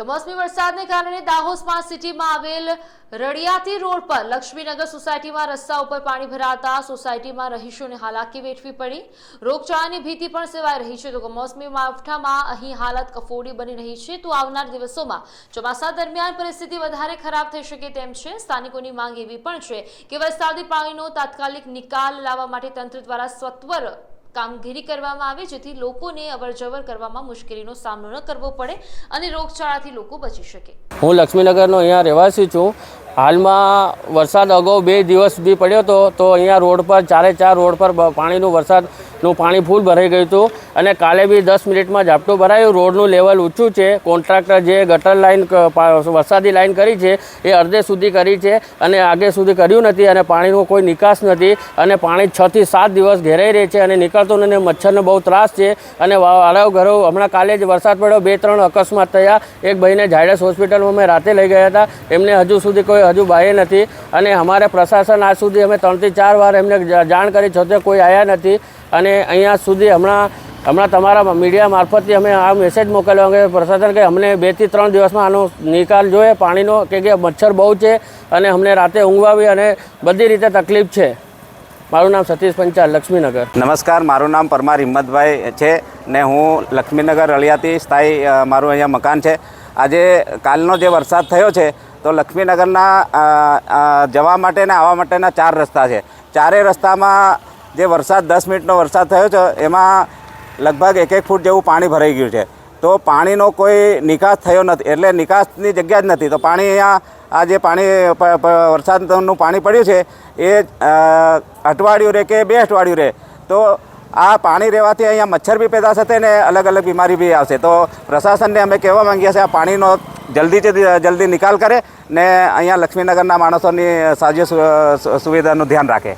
કમોસમી વરસાદને કારણે દાહોદ સ્માર્ટ સિટીમાં આવેલ રડિયાતી રોડ પર લક્ષ્મીનગર સોસાયટીમાં રસ્તા ઉપર પાણી ભરાતા સોસાયટીમાં રહીશોને હાલાકી વેઠવી પડી. રોગચાળાની ભીતિ પણ સેવાઈ રહી છે. તો કમોસમી માવઠામાં અહીં હાલત કફોડી બની રહી છે. તો આવનાર દિવસોમાં ચોમાસા દરમિયાન પરિસ્થિતિ વધારે ખરાબ થઈ શકે તેમ છે. સ્થાનિકોની માંગ એવી પણ છે કે વરસાદી પાણીનો તાત્કાલિક નિકાલ લાવવા માટે તંત્ર દ્વારા સત્વર કામગીરી કરવામાં આવે, જેથી લોકોને અવરજવર કરવામાં મુશ્કેલીનો સામનો ન કરવો પડે અને રોગચાળાથી લોકો બચી શકે. હું લક્ષ્મીનગરનો અહીંયા રહેવાસી છું. હાલમાં વરસાદ અગાઉ બે દિવસ સુધી પડ્યો હતો, તો અહીંયા રોડ પર ચારે ચાર રોડ પર પાણીનો પાણીનું વરસાદનું પાણી ફૂલ ભરાઈ ગયું હતું. અને કાલે બી દસ મિનિટમાં ઝાપટું ભરાયું. રોડનું લેવલ ઊંચું છે. કોન્ટ્રાક્ટર જે ગટર લાઈન વરસાદી લાઈન કરી છે, એ અડધે સુધી કરી છે અને આગે સુધી કર્યું નથી અને પાણીનો કોઈ નિકાસ નથી અને પાણી છથી સાત દિવસ ઘેરાઈ રહે છે અને નીકળતું નથી મચ્છરનો બહુ ત્રાસ છે અને વાળાઓ ઘરો હમણાં કાલે જ વરસાદ પડ્યો. બે ત્રણ અકસ્માત થયા. એક ભાઈને ઝાયડસ હોસ્પિટલમાં અમે રાતે લઈ ગયા હતા. એમને હજુ સુધી કોઈ, હજુ બાહ્ય નથી અને અમારે પ્રશાસન આજ સુધી અમે ત્રણથી ચાર વાર એમને જાણ કરી છતાં કોઈ આવ્યા નથી અને અહીંયા સુધી હમણાં હમણાં તમારા મીડિયા મારફતથી અમે આ મેસેજ મોકલ્યો કે પ્રશાસન કે અમને બેથી ત્રણ દિવસમાં આનો નિકાલ જોઈએ, પાણીનો કે કે મચ્છર બહુ છે અને અમને રાતે ઊંઘવાવી અને બધી રીતે તકલીફ છે. મારું નામ સતીશ પંચાલ, લક્ષ્મીનગર. નમસ્કાર, મારું નામ પરમાર હિંમતભાઈ છે ને હું લક્ષ્મીનગર રળિયાતી સ્થાયી મારું અહીંયા મકાન છે. આજે કાલનો જે વરસાદ થયો છે, તો લક્ષ્મીનગરના જવા માટે ને આવવા માટેના ચાર રસ્તા છે. ચારેય રસ્તામાં જે વરસાદ, દસ મિનિટનો વરસાદ થયો છે, એમાં લગભગ એક એક ફૂટ જેવું પાણી ભરાઈ ગયું છે. તો પાણીનો કોઈ નિકાસ થયો નથી, એટલે નિકાસની જગ્યા જ નથી. તો પાણી અહીંયા, આ જે પાણી વરસાદનું પાણી પડ્યું છે, એ અઠવાડિયું રહે કે બે અઠવાડિયું રહે તો આ પાણી રહેવાથી અહીંયા મચ્છર બી પેદા થશે ને અલગ અલગ બીમારી બી આવશે. તો પ્રશાસનને અમે કહેવા માંગીએ છીએ, આ પાણીનો જલ્દીથી જલ્દી નિકાલ કરે ને અહીંયા લક્ષ્મીનગરના માણસોની સાજી સુવિધાનું ધ્યાન રાખે.